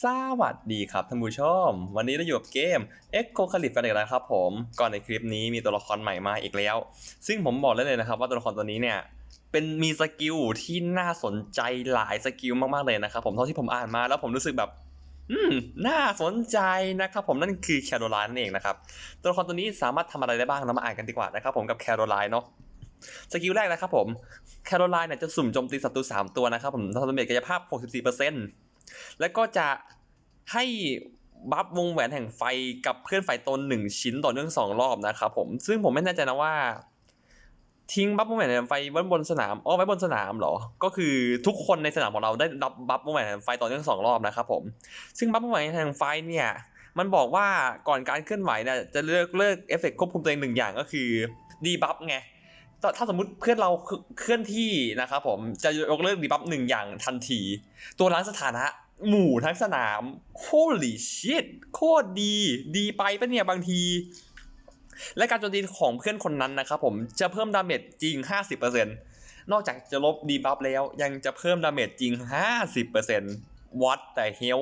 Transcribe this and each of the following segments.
สวัสดีครับท่านผู้ชม วันนี้เราอยู่กับเกม Echo c a l i p กันอีกแล้วครับผม ก่อนในคลิปนี้มีตัวละครใหม่มาอีกแล้ว ซึ่งผมบอกได้เลยนะครับว่าตัวละครตัวนี้เนี่ย เป็นมีสกิลที่น่าสนใจหลายสกิลมากๆเลยนะครับผมเท่าที่ผมอ่านมาแล้วผมรู้สึกแบบ อืม น่าสนใจนะครับผมนั่นคือแคโรไลน์นั่นเองนะครับ ตัวละครตัวนี้สามารถทำอะไรได้บ้างเรามาอ่านกันดีกว่านะครับผมกับแคโรไลน์เนาะสกิลแรกนะครับผม แคโรไลน์เนี่ยจะสุ่มโจมตีศัตรู3ตัวนะครับผมทำดาเมจกายภาพ 64% แล้วก็จะให้บัฟวงแหวนแห่งไฟกับเพื่อนฝ่ายตนหนึ่งชิ้นต่อเนื่องสองรอบนะครับผมซึ่งผมไม่แน่ใจนะว่า ทิ้งบัฟวงแหวนแห่งไฟไว้บนสนามอ๋อไว้บนสนามเหรอ ก็คือทุกคนในสนามของเราได้รับบัฟวงแหวนแห่งไฟต่อเนื่องสองรอบนะครับผมซึ่งบัฟวงแหวนแห่งไฟเนี่ยมันบอกว่าก่อนการเคลื่อนไหวเนี่ยจะเลิกเลิกเอฟเฟกต์ควบคุมตัวเองหนึ่งอย่างก็คือดีบัฟไงถ้าถ้าสมมติเพื่อนเราเคลื่อนที่นะครับผมจะยกเลิกดีบัฟหนึ่งอย่างทันที ตัวล้างสถานะ หมู่ทั้งสนาม holy shit โคตรดี ดีไปปะเนี่ยบางที และการโจมตีของเพื่อนคนนั้นนะครับผมจะเพิ่มดาเมจจริง 50%นอกจากจะลบดีบัฟแล้วยังจะเพิ่มดาเมจจริง 50%วัดแต่เฮล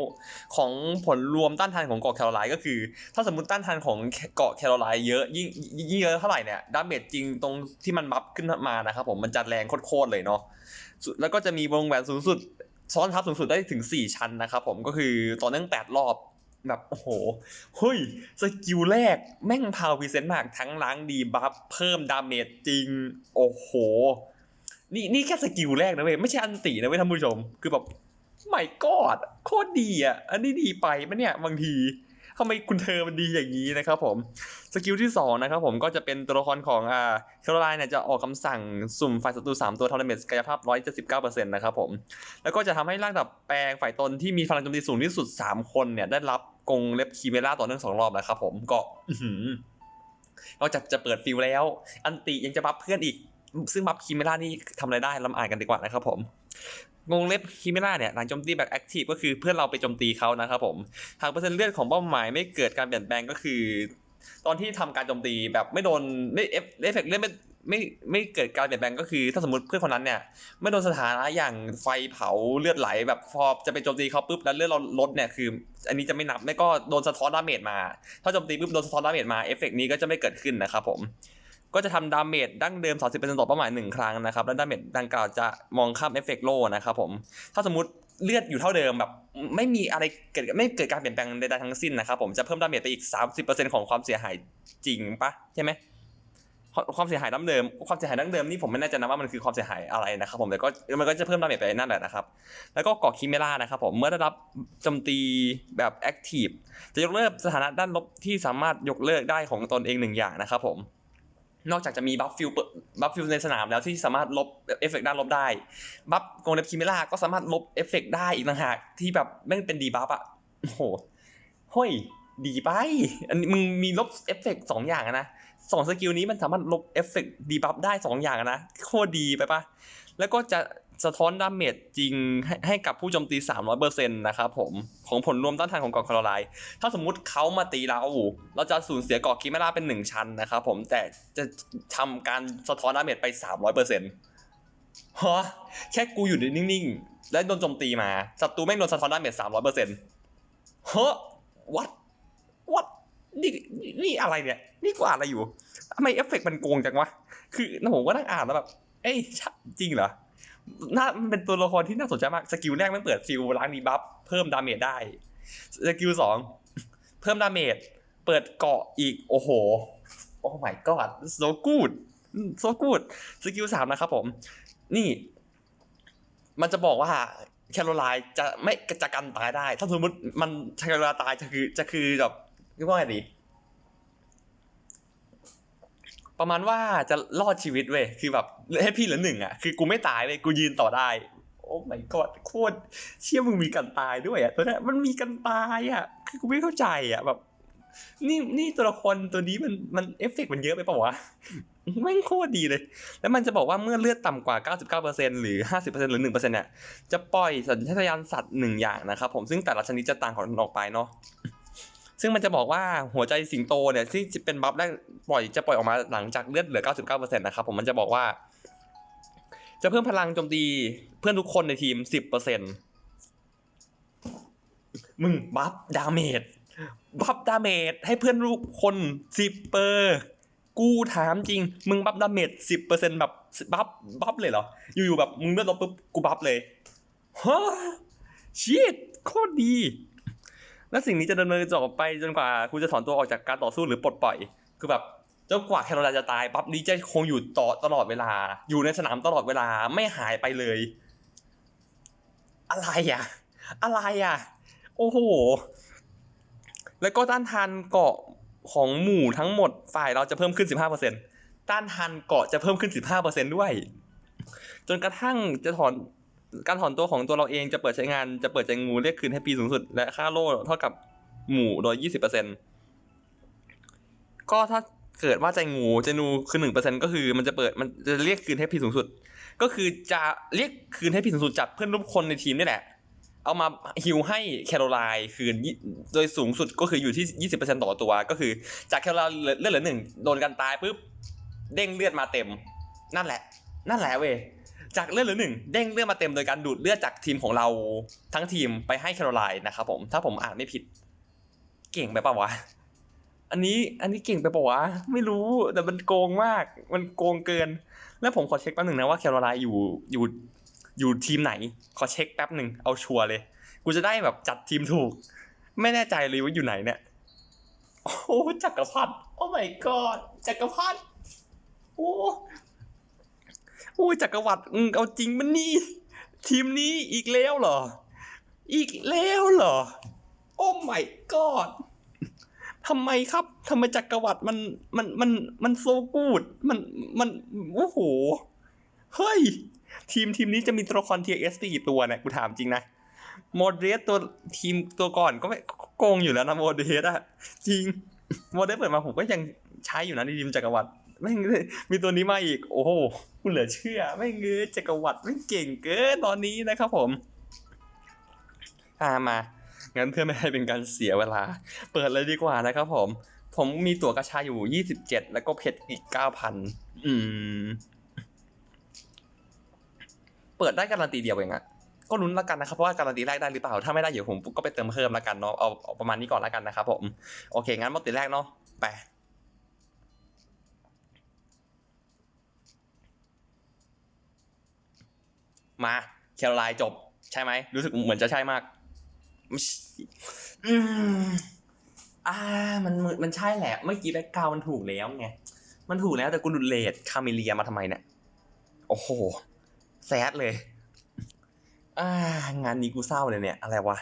ของผลรวมต้านทานของเกาะแคโรไลน์ก็คือ ถ้าสมมติต้านทานของเกาะแคโรไลน์เยอะยิ่งยิ่งเยอะเท่าไหร่เนี่ยดาเมจจริงตรงที่มันบัฟขึ้นมานะครับผมมันจะแรงโคตรๆเลยเนาะแล้วก็จะมีวงแหวนสูงสุด ซ้อนทับสูงสุดได้ถึง 4 ชั้นนะครับผมก็คือต่อเนื่อง8 รอบแบบโอ้โหเฮ้ยสกิลแรกแม่งพาวพรีเซนต์มากทั้งล้างดีบัฟเพิ่มดาเมจจริง โอ้โห นี่นี่แค่สกิลแรกนะเว้ยไม่ใช่อันตีนะเว้ยท่านผู้ชม คือแบบไม่กอดโคตรดีอะ อันนี้ดีไปมะเนี่ยบางที ทำไมคุณเธอมันดีอย่างนี้นะครับผมสกิลที่2นะครับผมก็จะเป็นตัวละครของอ่าแคโรไลน์เนี่ยจะออกคำสั่งสุ่มฝ่ายศัตรู3ตัวทอร์นาเมนต์กายภาพ 179%นะครับผมแล้วก็จะทำให้ร่างดับแปลงฝ่ายตนที่มีพลังโจมตีสูงที่สุด 3 คนเนี่ยได้รับกงเล็บคีเมล่าต่อเนื่องสองรอบนะครับผมก็นอกจากจะเปิดฟิลแล้ว อันติยังจะบัฟเพื่อนอีก ซึ่งบัฟคีเมล่านี่ทำอะไรได้เรามาอ่านกันดีกว่านะครับผม กรงเล็บคีเมล่าเนี่ยหลังโจมตีแบบแอคทีฟก็คือเพื่อนเราไปโจมตีเขานะครับผมหากเปอร์เซ็นต์เลือดของเป้าหมายไม่เกิดการเปลี่ยนแปลงก็คือ ตอนที่ทำการโจมตีแบบไม่โดนไม่เอฟเอฟเฟกต์เลือดไม่ไม่ไม่เกิดการเปลี่ยนแปลงก็คือ ถ้าสมมติเพื่อนคนนั้นเนี่ยไม่โดนสถานะอย่างไฟเผาเลือดไหลแบบพอจะไปโจมตีเขาปุ๊บแล้วเลือดเราลดเนี่ยคือ อันนี้จะไม่นับไม่ก็โดนสะท้อนดาเมจมา ถ้าโจมตีปุ๊บโดนสะท้อนดาเมจมาเอฟเฟกต์นี้ก็จะไม่เกิดขึ้นนะครับผม ก็จะทำดาเมจดั้งเดิม 30%ต่อเป้าหมาย 1 ครั้งนะครับ และดาเมจดังกล่าวจะมองข้ามเอฟเฟกต์โลนะครับผม ถ้าสมมติเลือดอยู่เท่าเดิมแบบไม่มีอะไรเกิดไม่เกิดการเปลี่ยนแปลงใดๆทั้งสิ้นนะครับผมจะเพิ่มดาเมจไปอีก 30%ของความเสียหายจริงปะใช่ไหมความเสียหายดั้งเดิม ความเสียหายดั้งเดิมนี่ผมไม่แน่ใจนะว่ามันคือความเสียหายอะไรนะครับผมแต่ก็มันก็จะเพิ่มดาเมจไปนั่นแหละนะครับ แล้วก็เกาะคิเมล่านะครับผมเมื่อได้รับโจมตีแบบแอคทีฟจะยกเลิกสถานะด้านลบที่สามารถยกเลิกได้ของตนเองหนึ่งอย่างนะครับผม นอกจากจะมีบัฟฟิลบัฟฟิลในสนามแล้วที่สามารถลบเอฟเฟกต์ด้านลบได้ บัฟโกลเล็บคิเมล่าก็สามารถลบเอฟเฟกต์ได้อีกต่างหากที่แบบแม่งเป็นดีบัฟอะโหเฮ้ยดีไป อันนี้มึงมีลบเอฟเฟกต์สองอย่างนะ สองสกิลนี้มันสามารถลบเอฟเฟกต์ดีบัฟได้สองอย่างนะโคตรดีไปปะแล้วก็จะสะท้อนดาเมจจริงให้ให้กับผู้โจมตี 300%นะครับผม ของผลรวมต้านทานของเกาะคาโรไลน์ถ้าสมมุติเขามาตีเราเราจะสูญเสียเกาะคิเมล่าเป็นหนึ่งชั้นนะครับผมแต่จะทำการสะท้อนดาเมจไป 300%ฮะแค่กูอยู่นิ่งๆ และโดนโจมตีมาศัตรูแม่งโดนสะท้อนดาเมจ300%เฮ้อวัดวัด นี่นี่อะไรเนี่ย นี่กูอ่านอะไรอยู่ทำไมเอฟเฟกต์มันโกงจังวะ คือผมก็นั่งอ่านแล้วแบบ เอ้ยจริงเหรอน่ามันเป็นตัวละครที่น่าสนใจมาก สกิลแรกมันเปิดฟิลล้างดีบัฟเพิ่มดาเมจได้ สกิลสองเพิ่มดาเมจ เปิดเกาะอีก โอ้โห โอ้ my god so good so good สกิลสามนะครับผม นี่ มันจะบอกว่าแคโรไลน์จะไม่จะกันตายได้ ถ้าสมมติมันแคโรไลน์ตายจะคือจะคือแบบ เรียกว่าไงดี ประมาณว่าจะรอดชีวิตเว้ยคือแบบให้พี่เหลือหนึ่งอะคือกูไม่ตายเลยกูยืนต่อได้ โอ้ my god โคตรเชื่อมึงมีกันตายด้วยอะตัวนี้มันมีกันตายอะ คือกูไม่เข้าใจอะแบบนี่นี่ตัวละครตัวนี้มันมันเอฟเฟกต์มันเยอะไปปล่าวะแม่งโคตรดีเลย แล้วมันจะบอกว่าเมื่อเลือดต่ำกว่า 99%หรือ 50%หรือ 1%เนี่ย จะปล่อยสัญชาตญาณสัตว์หนึ่งอย่างนะครับผม ซึ่งแต่ละชนิดจะต่างกันออกไปเนาะ ซึ่งมันจะบอกว่าหัวใจสิงโตเนี่ยที่จะเป็นบัฟแรกปล่อยจะปล่อยออกมาหลังจากเลือดเหลือ 99%นะครับผมมันจะบอกว่า จะเพิ่มพลังโจมตีเพื่อนทุกคนในทีม 10%มมึงบัฟดาเมจบัฟดาเมจให้เพื่อนรูปคนสิบเปอร์กูถามจริง มึงบัฟดาเมจสิบเปอร์เซ็นแบบบัฟบัฟเลยเหรอ อยู่ๆแบบมึงเลือดลบปุ๊บกูบัฟเลยฮะชิตโคตรดี และสิ่งนี้จะดำเนินต่อไปจนกว่าคุณจะถอนตัวออกจากการต่อสู้หรือปลดปล่อย คือแบบจนกว่าแคโรไลน์จะตายบัฟนี้จะคงอยู่ต่อตลอดเวลา อยู่ในสนามตลอดเวลาไม่หายไปเลย อะไรอะ อะไรอะ โอ้โห แล้วก็ต้านทานเกาะของหมู่ทั้งหมดฝ่ายเราจะเพิ่มขึ้น 15%ต้านทานเกาะจะเพิ่มขึ้น 15%ด้วย จนกระทั่งจะถอน การถอนตัวของตัวเราเองจะเปิดใช้งานจะเปิดใจงูเรียกคืนให้ปีสูงสุด และค่าโล่เท่ากับหมู่โดย20%ก็ถ้าเกิดว่าใจงูใจงูคือ1%ก็คือมันจะเปิดมันจะเรียกคืนให้ปีสูงสุด ก็คือจะเรียกคืนให้ปีสูงสุดจากเพื่อนร่วมคนในทีมนี่แหละ เอามาฮิวให้แคโรไลน์คืนยี่โดยสูงสุดก็คืออยู่ที่20%ต่อตัว ก็คือจากแคโรไลน์เลือดเหลือหนึ่งโดนกันตายปุ๊บเด้งเลือดมาเต็ม นั่นแหละ นั่นแหละเว้ย จากเลือดเหลือหนึ่งเด้งเลือดมาเต็มโดยการดูดเลือดจากทีมของเราทั้งทีมไปให้แคโรไลน์นะครับผมถ้าผมอ่านไม่ผิด เก่งไปปะวะอันนี้อันนี้เก่งไปปะวะไม่รู้แต่มันโกงมาก มันโกงเกิน แล้วผมขอเช็คแป๊บหนึ่งนะว่าแคโรไลน์อยู่อยู่อยู่ทีมไหน ขอเช็คแป๊บหนึ่งเอาชัวร์เลย กูจะได้แบบจัดทีมถูก ไม่แน่ใจเลยว่าอยู่ไหนเนี่ยโอ้จักรพรรดิโอ้ my god จักรพรรดิโอ้ อ้ยจักรวรรดิอืมเอาจริงมันนี่ ทีมนี้อีกแล้วเหรอ อีกแล้วเหรอ โอ้ my god ทำไมครับทำไมจักรวรรดิมันมันมันมันโซกูดมันมันโอ้โหเฮ้ย ทีมทีมนี้จะมีตัวละคร TS กี่ตัวเนี่ยกูถามจริงนะโมเดสตัวทีมตัวก่อนก็ไม่โกงอยู่แล้วนะโมเดสอะจริงโมเดสเปิดมาผมก็ยังใช้อยู่นะในทีมจักรวรรดิ ไม่งมีตัวนี้มาอีก โอ้โหเหลือเชื่อไม่งเงยจักรวรรดิไม่เก่งเกินตอนนี้นะครับผมอ่ามา งั้นเพื่อไม่ให้เป็นการเสียเวลา เปิดเลยดีกว่านะครับผม ผมมีตั๋วกระชาอยู่ 27 แล้วก็เพชรอีก 9,000 อืม เปิดได้การันตีเดียวเองอะก็ลุ้นแล้วกันนะครับเพราะว่าการันตีแรกได้หรือเปล่า ถ้าไม่ได้เดี๋ยวผมก็ไปเติมเพิ่มแล้วกันเนาะ เอาประมาณนี้ก่อนแล้วกันนะครับผม โอเค งั้นมติแรกเนาะ ไป มาแคโรไลน์จบ ใช่ไหม รู้สึกเหมือนจะใช่มากอืมอ่า มันมันใช่แหละ เมื่อกี้แบ็กกราวมันถูกแล้วไง มันถูกแล้วแต่กูดุดเลดคาเมเลียมาทำไมเนี่ย โอ้โห แซดเลย อ่างานนี้กูเศร้าเลยเนี่ย อะไรวะ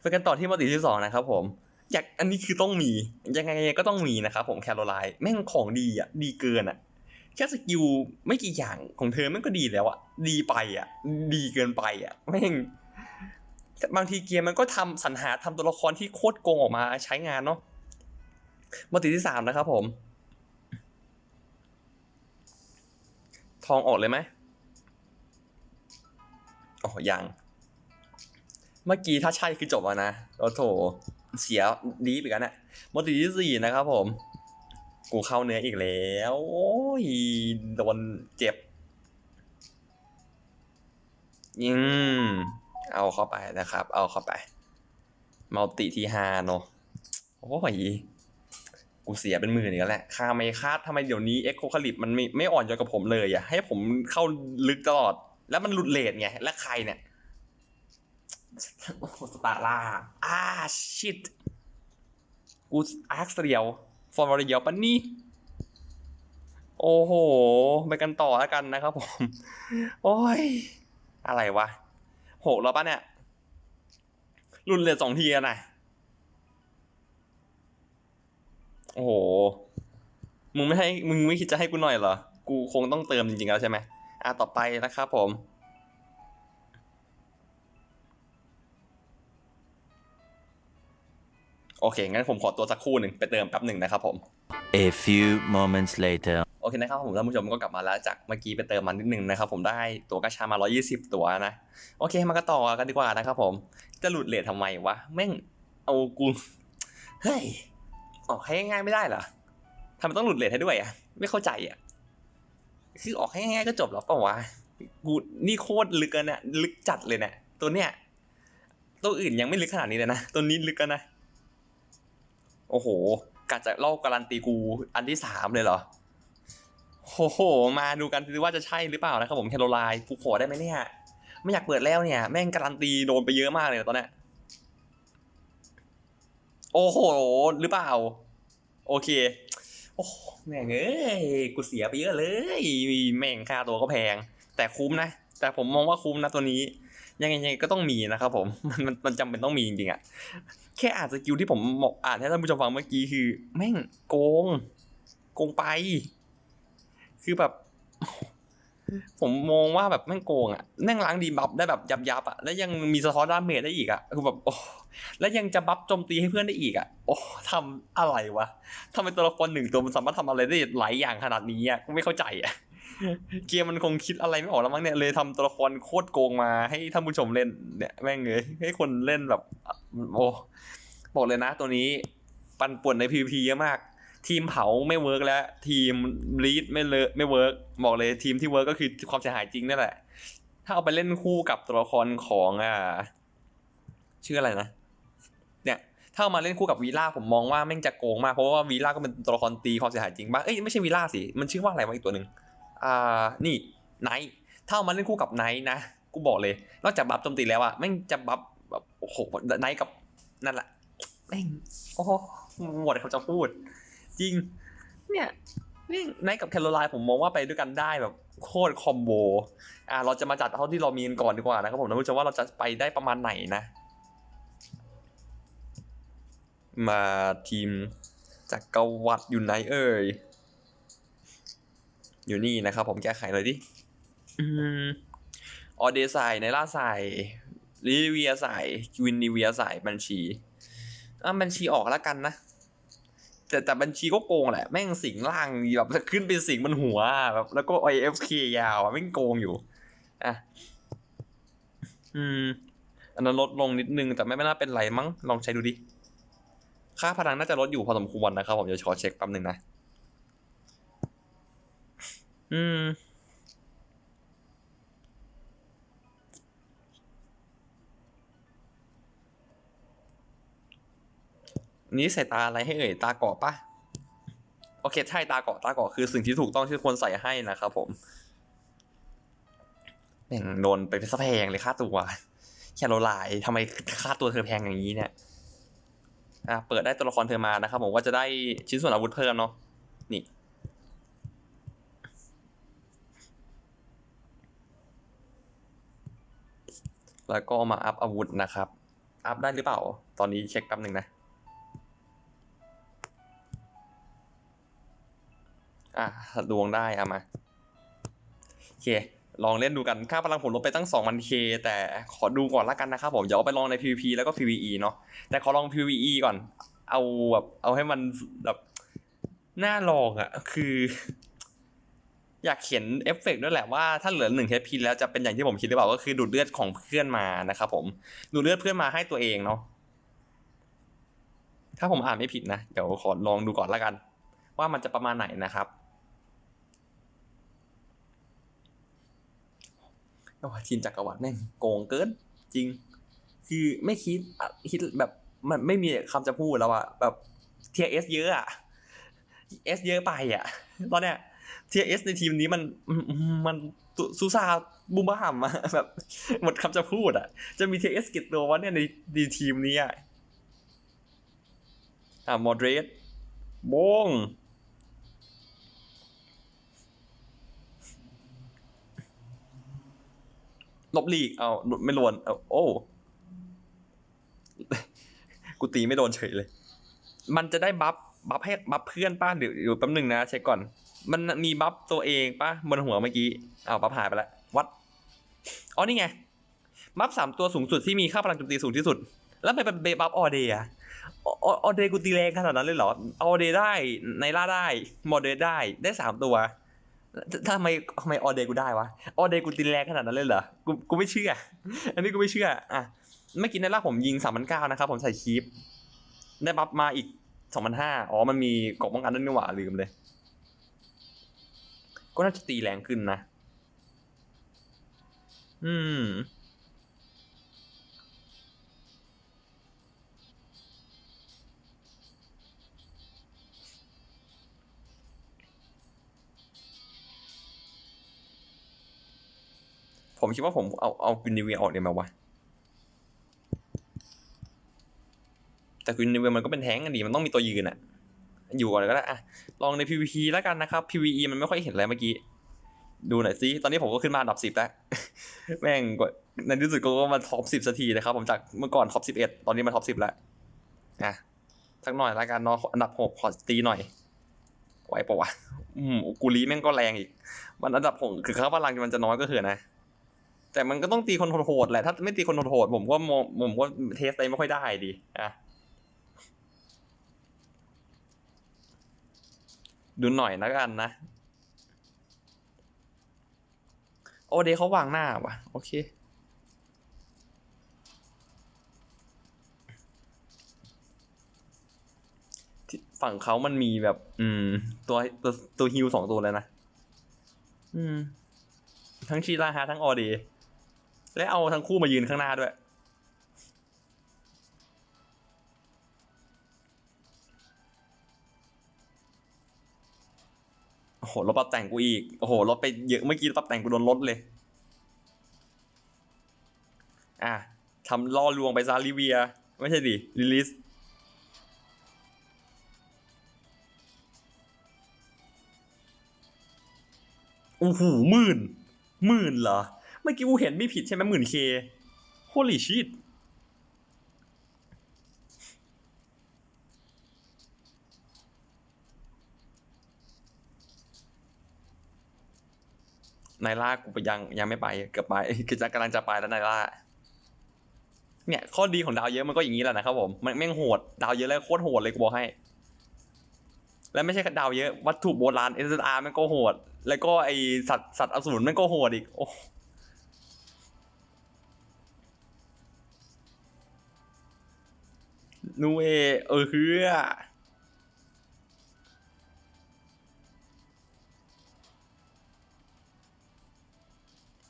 ไปกันต่อที่มติที่สองนะครับผมอยากอันนี้คือต้องมี ยังไงก็ต้องมีนะครับผมแคโรไลน์แม่งของดีอะ ดีเกินอะ แค่สกิลไม่กี่อย่างของเธอม่งก็ดีแล้วอะดีไปอะดีเกินไปอะแม่งบางทีเกมมันก็ทำสรรหาทำตัวละครที่โคตรโกงออกมาใช้งานเนาะมาติที่สามนะครับผม ทองออกเลยไหมอ๋อยัง เมื่อกี้ถ้าใช่คือจบแล้วนะ โอ้โถ เสียดีไปกันนะมาติที่สี่นะครับผม กูเข้าเนื้ออีกแล้ว โอ้ยโดนเจ็บยิงเอาเข้าไปนะครับ เอาเข้าไป มัลติทีฮาเนอะโอ้ยกูเสียเป็นหมื่นอีกแล้วแหละคาไม่คาดทำไมเดี๋ยวนี้เอ็กโคคาลิปมันไม่ไม่อ่อนโยนกับผมเลยอะให้ผมเข้าลึกตลอด แล้วมันหลุดเลทไง และใครเนี่ยโอ้สตาร์ล่า อ่า ชิต กูอาร์คเรียว ฟอร์มเรียวปะนี่โอ้โห ไปกันต่อแล้วกันนะครับผม โอ้ย อะไรวะโหกแล้วปะเนี่ย รุ่นเหลือสองทีอะนะโอ้โห มึงไม่ให้ มึงไม่คิดจะให้กูหน่อยเหรอ กูคงต้องเติมจริงๆแล้วใช่ไหมอะต่อไปนะครับผม โอเค งั้นผมขอตัวสักครู่หนึ่งไปเติมแป๊บหนึ่งนะครับผม A few moments later. โอเคนะครับผมท่านผู้ชมก็กลับมาแล้วจากเมื่อกี้ไปเติมมานิดนึงนะครับผมได้ตัวกระชามา 120 ตัวนะ โอเคมากันต่อกันดีกว่านะครับผม จะหลุดเลททำไมวะ แม่งเอากู เฮ้ย ออกให้ง่ายๆไม่ได้เหรอทำไมต้องหลุดเลทให้ด้วยอะ ไม่เข้าใจอะ คือออกให้ง่ายๆก็จบแล้วเปล่าวะ กูนี่โคตรลึกอะเนี่ยลึกจัดเลยเนี่ยตัวเนี้ย ตัวอื่นยังไม่ลึกขนาดนี้เลยนะ ตัวนี้ลึกกันนะ โอ้โหกะจะเล่าการันตีกูอันที่สามเลยเหรอโอ้โห มาดูกันดูว่าจะใช่หรือเปล่านะครับผมแคโรไลน์กูขอได้ไหมเนี่ย ไม่อยากเปิดแล้วเนี่ย แม่งการันตีโดนไปเยอะมากเลยตอนเนี้ยโอ้โห หรือเปล่า โอเค โอ้แม่งเอ้ย กูเสียไปเยอะเลย แม่งค่าตัวก็แพง แต่คุ้มนะ แต่ผมมองว่าคุ้มนะตัวนี้ ยังไงยังไงก็ต้องมีนะครับผมมันมันมันจำเป็นต้องมีจริงๆอะแค่อ่านสกิลที่ผมบอกอ่านให้ท่านผู้ชมฟังเมื่อกี้คือ แม่งโกง โกงไป คือแบบ ผมมองว่าแบบแม่งโกงอะแม่งล้างดีบัฟได้แบบยับยับอะแล้วยังมีสะท้อนดาเมจได้อีกอะคือแบบโอ้แล้วยังจะบัฟโจมตีให้เพื่อนได้อีกอะโอ้ทำอะไรวะทำไมตัวละครหนึ่งตัวมันสามารถทำอะไรได้หลายอย่างขนาดนี้อะกูไม่เข้าใจอะ เกมมันคงคิดอะไรไม่ออกแล้วมั้งเนี่ยเลยทำตัวละครโคตรโกงมาให้ท่านผู้ชมเล่นเนี่ยแม่งเลยให้คนเล่นแบบโอ้บอกเลยนะ ตัวนี้ปั่นป่วนใน PVP เยอะมาก ทีมเผาไม่เวิร์กแล้ว ทีมลีดไม่เละไม่เวิร์กบอกเลยทีมที่เวิร์กก็คือความเสียหายจริงนั่นแหละ ถ้าเอาไปเล่นคู่กับตัวละครของอ่าชื่ออะไรนะเนี่ยถ้าเอามาเล่นคู่กับวีล่าผมมองว่าแม่งจะโกงมากเพราะว่าวีล่าก็เป็นตัวละครตีความเสียหายจริงป่ะเอ้ยไม่ใช่วีล่าสิมันชื่อว่าอะไรวะอีกตัวหนึ่ง อ่านี่ไนท์ถ้าเอามาเล่นคู่กับไนท์นะกูบอกเลย นอกจากบัฟโจมตีแล้วอะแม่งจะบัฟแบบโอ้โหไนท์กับนั่นแหละแม่งโอ้โหหมดเขาจะพูด จริง เนี่ยนี่ไนท์กับแคโรไลน์ผมมองว่าไปด้วยกันได้แบบโคตรคอมโบอ่าเราจะมาจัดเท่าที่เรามีกันก่อนดีกว่านะครับผมนะผู้ชมว่าเราจะไปได้ประมาณไหนนะ มาทีมจากกรวัดอยู่ไหนเอ่ย อยู่นี่นะครับผมแก้ไขเลยดิอืมออเดใส่ในล่าใส่ลิเวียใส่วินนิเวียใส่บัญชีอะบัญชีออกแล้วกันนะแต่แต่บัญชีก็โกงแหละ แม่งสิงล่างแบบขึ้นเป็นสิงบนหัวแบบแล้วก็ IFK ยาวอะแม่งโกงอยู่อะอืม อันนั้นลดลงนิดนึง แต่ไม่น่าเป็นไรมั้ง ลองใช้ดูดิ ค่าพลังน่าจะลดอยู่พอสมควรนะครับ ผมจะขอเช็คแป๊บหนึ่งนะ อืม นี้ใส่ตาอะไรให้เอ่ย ตาเกาะปะโอเค ใช่ตาเกาะตาเกาะคือสิ่งที่ถูกต้องที่ควรใส่ให้นะครับผมแม่งโดนไปเป็นสะแพงเลยค่าตัวแคโรไลน์ทำไมค่าตัวเธอแพงอย่างนี้เนี่ย อะ เปิดได้ตัวละครเธอมานะครับผมว่าจะได้ชิ้นส่วนอาวุธเพิ่มเนาะ นี่ แล้วก็มาอัพอาวุธนะครับ อัพได้หรือเปล่า ตอนนี้เช็คแป๊บหนึ่งนะ อะดวงได้เอามา โอเค ลองเล่นดูกันค่าพลังผมลดไปตั้ง2 0 0 0 k แต่ขอดูก่อนละกันนะครับผมเดี๋ยวเอาไปลองใน PVP แล้วก็ PVE เนาะ แต่ขอลอง PVE ก่อน เอาแบบ เอาให้มันแบบ น่าลองอะ่ะ คือ อยากเขียนเอฟเฟกต์ด้วยแหละว่าถ้าเหลือหนึ่งเทปพีแล้วจะเป็นอย่างที่ผมคิดหรือเปล่าก็คือดูดเลือดของเพื่อนมานะครับผมดูดเลือดเพื่อนมาให้ตัวเองเนาะถ้าผมอ่านไม่ผิดนะ เดี๋ยวขอลองดูก่อนละกัน ว่ามันจะประมาณไหนนะครับโอ้ทีมจักรวรรดิแม่งโกงเกินจริง คือไม่คิดคิดแบบมันไม่มีคำจะพูดแล้วอะแบบเทียเอสเยอะอะเอสเยอะไปอะตอนเนี้ย เทียเอสในทีมนี้มันมันตุซูซาบูมบ้ามอะแบบหมดคำจะพูดอะจะมีเทียเอสกี่ตัววะเนี่ยในในทีมนี้อะอะมอดเรสโบงลบลีก เอาไม่โดนเอาโอ้ กูตีไม่โดนเฉยเลย มันจะได้บัฟ บัฟให้บัฟเพื่อนป้าเดี๋ยวเดี๋ยวแป๊บหนึ่งนะเช็คก่อน มันมีบัฟตัวเองป้าบนหัวเมื่อกี้เอาบัฟหายไปแล้ววัดอ๋อนี่ไงบัฟสามตัวสูงสุดที่มีค่าพลังโจมตีสูงที่สุด แล้วไปเป็นเบบัฟออเดย์อะออออเดย์กูตีแรงขนาดนั้นเลยเหรอออเดย์ได้ในล่าได้มอเดย์ได้ได้สามตัวทำไมทำไมออเดย์กูได้วะออเดย์กูตีแรงขนาดนั้นเลยเหรอกูกูไม่เชื่อ อันนี้กูไม่เชื่ออะเมื่อกี้ในล่าผมยิงสามพันเก้านะครับผมใส่คีปได้บัฟมาอีกสองพันห้าอ๋อมันมีกล่องป้องกันด้วยนี่หว่าลืมเลย ก็น่าจะตีแรงขึ้นนะ อืม ผมคิดว่าผมเอาเอากินนิเวียออกเดี๋ยวมาวะแต่กินนิเวียมันก็เป็นแท้งกันดีมันต้องมีตัวยืนอะ อยู่ก่อนก็ได้อะลองใน PVP แล้วกันนะครับ PVE มันไม่ค่อยเห็นอะไรเมื่อกี้ ดูหน่อยซิตอนนี้ผมก็ขึ้นมาอันดับสิบแล้ว แม่งกว่าในที่สุดก็มาท็อปสิบสักทีนะครับ ผมจากเมื่อก่อนท็อปสิบเอ็ดตอนนี้มาท็อปสิบแล้วอะสักหน่อยแล้วกันเนาะอันดับหกขอตีหน่อยไหวปะวะอืมกูรีแม่งก็แรงอีก มันอันดับหกคือค่าพลังมันจะน้อยก็เถอะนะ แต่มันก็ต้องตีคนโหดแหละ ถ้าไม่ตีคนโหดผมก็มองผมก็เทสอะไรไม่ค่อยได้ดี อะ ดูหน่อยแล้วกันนะ โอเดเขาวางหน้าว่ะ โอเคที่ฝั่งเขามันมีแบบ อืม ตัวตัวตัวฮิวสองตัวเลยนะ อืม ทั้งชีราฮาทั้งออเดและเอาทั้งคู่มายืนข้างหน้าด้วย โอ้โหรถปรับแต่งกูอีก โอ้โหรถไปเยอะเมื่อกี้ปรับแต่งกูโดนรถเลย อะทำล่อลวงไปซาลิเวีย ไม่ใช่ดิลิลิสโอ้โหหมื่นหมื่นเหรอ เมื่อกี้กูเห็นไม่ผิดใช่ไหมหมื่นเคโ o ลี่ชิต นายล่ากูไปยังยังไม่ไปเกือบไปคือจะกำลังจะไปแล้วนายล่า เนี่ย ข้อดีของดาวเยอะมันก็อย่างนี้แหละนะครับผมมันแม่งโหดดาวเยอะแล้วโคตรโหดเลยกูบอกให้ แล้วไม่ใช่แค่ดาวเยอะวัตถุโบราณ SSR มันก็โหด แล้วก็ไอสัตว์สัตว์อสูรมันก็โหดอีกโอ้นูเอเออคือ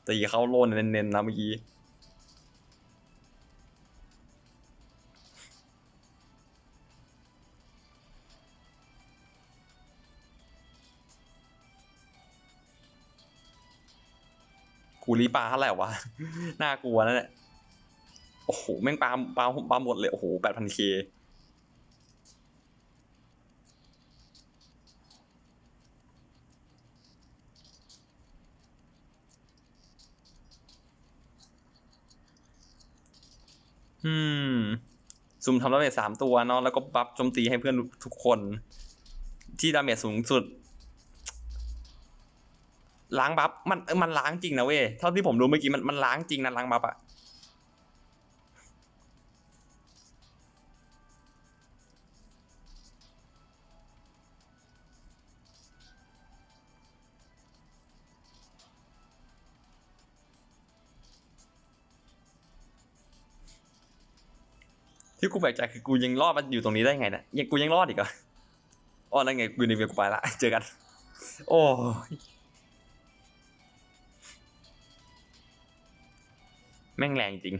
ตีเข้าโลนเน้นๆนะเมื่อกี้กูรีปลาเท่าไหร่วะ น่ากลัวนะเนี่ยโอ้โห แม่งปลาปลาปลาหมดเลย โอ้โหแปดพันเค อืมซุ่มทำดาเมจสามตัวเนาะแล้วก็บัฟโจมตีให้เพื่อนทุกคน ที่ดาเมจสูงสุด ล้างบัฟมันมันล้างจริงนะเว้ยเท่าที่ผมดูเมื่อกี้มันมันล้างจริงนะล้างบัฟอะ ที่กูแปลกใจคือกูยังรอดมาอยู่ตรงนี้ได้ไงนะยังกูยังรอดอีกเหรออ๋อนั่นไงกูในเวียกูไปละเจอกัน โอ้ยแม่งแรงจริง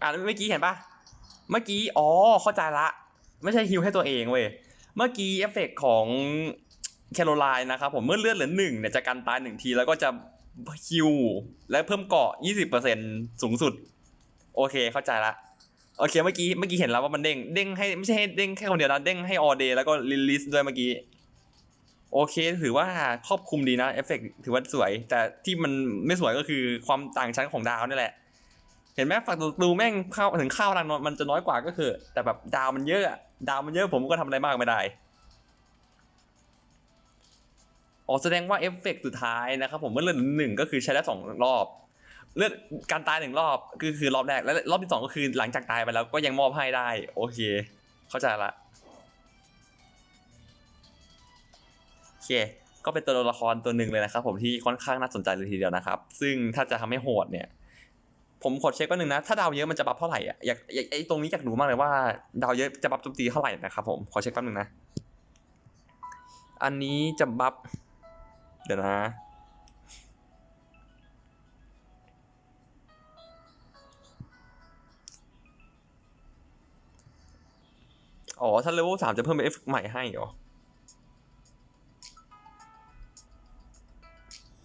อ่าเมื่อกี้เห็นปะเมื่อกี้ อ๋อ เข้าใจละ ไม่ใช่ฮิวให้ตัวเองเว้ย เมื่อกี้เอฟเฟกต์ของ แคโรไลน์นะครับผมเมื่อเลือดเหลือหนึ่งเนี่ยจะกันตายหนึ่งทีแล้วก็จะฮิวและเพิ่มเกาะ20%สูงสุด โอเคเข้าใจละโอเคเมื่อกี้เมื่อกี้เห็นแล้วว่ามันเด้งเด้งให้ไม่ใช่ให้เด้งแค่คนเดียวนะเด้งให้ออเดย์แล้วก็ลิลิสด้วยเมื่อกี้โอเคถือว่าครอบคลุมดีนะเอฟเฟกต์ถือว่าสวย แต่ที่มันไม่สวยก็คือความต่างชั้นของดาวนี่แหละ เห็นไหมฝั่งตูแม่งเข้าถึงข้าวรังนอนมันจะน้อยกว่าก็คือ แต่แบบดาวมันเยอะอะดาวมันเยอะผมก็ทำอะไรมากไม่ได้ อ๋อแสดงว่าเอฟเฟกต์สุดท้ายนะครับผมเมื่อเลือดหนึ่งก็คือใช้ได้สองรอบ เลือดการตายหนึ่งรอบคือคือรอบแรกแล้วรอบที่สองก็คือหลังจากตายไปแล้วก็ยังมอบให้ได้ โอเค เข้าใจละโอเคก็เป็นตัวละครตัวหนึ่งเลยนะครับผมที่ค่อนข้างน่าสนใจเลยทีเดียวนะครับ ซึ่งถ้าจะทำให้โหดเนี่ย ผมขอเช็คก็หนึ่งนะ ถ้าดาวเยอะมันจะบัฟเท่าไหร่อะอยากอยากไอตรงนี้อยากรู้มากเลยว่า ดาวเยอะจะบัฟโจมตีเท่าไหร่นะครับผมขอเช็คแป๊บนึงนะ อันนี้จะบัฟ เดี๋ยวนะ อ๋อ ถ้าเลเวลสามจะเพิ่มเป็นเอฟใหม่ให้เหรอ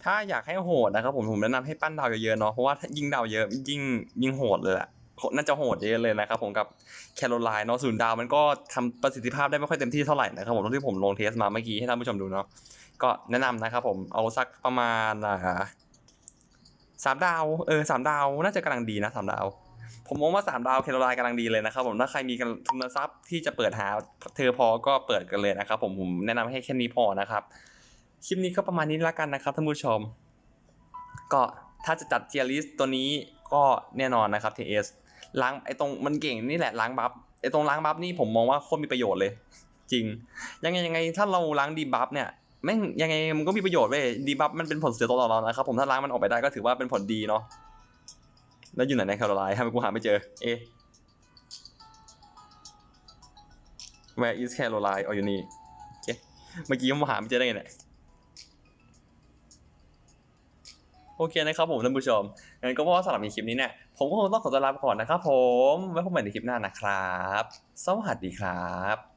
ถ้าอยากให้โหดนะครับผม ผมแนะนำให้ปั้นดาวเยอะๆเนาะ เพราะว่ายิ่งดาวเยอะ ยิ่งยิ่งโหดเลยแหละน่าจะโหดเยอะเลยนะครับผมกับแคโรไลน์เนาะศูนย์ดาวมันก็ทำประสิทธิภาพได้ไม่ค่อยเต็มที่เท่าไหร่นะครับผมที่ผมลงเทสมาเมื่อกี้ให้ท่านผู้ชมดูเนาะ ก็แนะนำนะครับผมเอาสักประมาณสามดาวเออสามดาวน่าจะกำลังดีนะสามดาว ผมมองว่าสามดาวแคโรไลน์กำลังดีเลยนะครับผมถ้าใครมีทุนทรัพย์ที่จะเปิดหาเธอพอก็เปิดกันเลยนะครับผมผมแนะนำให้แค่นี้พอนะครับคลิปนี้ก็ประมาณนี้ละกันนะครับท่านผู้ชม ก็ถ้าจะจัดเทียริสตัวนี้ก็แน่นอนนะครับ TS ล้างไอ้ตรงมันเก่งนี่แหละล้างบัฟไอ้ตรงล้างบัฟนี่ผมมองว่าโคตรมีประโยชน์เลย จริง ยังไงยังไงถ้าเราล้างดีบัฟเนี่ย แม่งยังไงมันก็มีประโยชน์เว้ยดีบัฟมันเป็นผลเสียต่อเรานะครับผมถ้าล้างมันออกไปได้ก็ถือว่าเป็นผลดีเนาะแล้วอยู่ไหนในแคโรไลน์ทำไมกูหาไม่เจอ เอะ Where is Caroline อ๋ออยู่นี่โอเคเมื่อกี้ผมหาไม่เจอได้ไงเนี่ยโอเคนะครับผมท่านผู้ชมงั้นก็พราะว่าสำหรับในคลิปนี้เนี่ยผมก็คงต้องขอตัวลาไปก่อนนะครับผมไว้พบกันใหม่ในคลิปหน้านะครับ สวัสดีครับ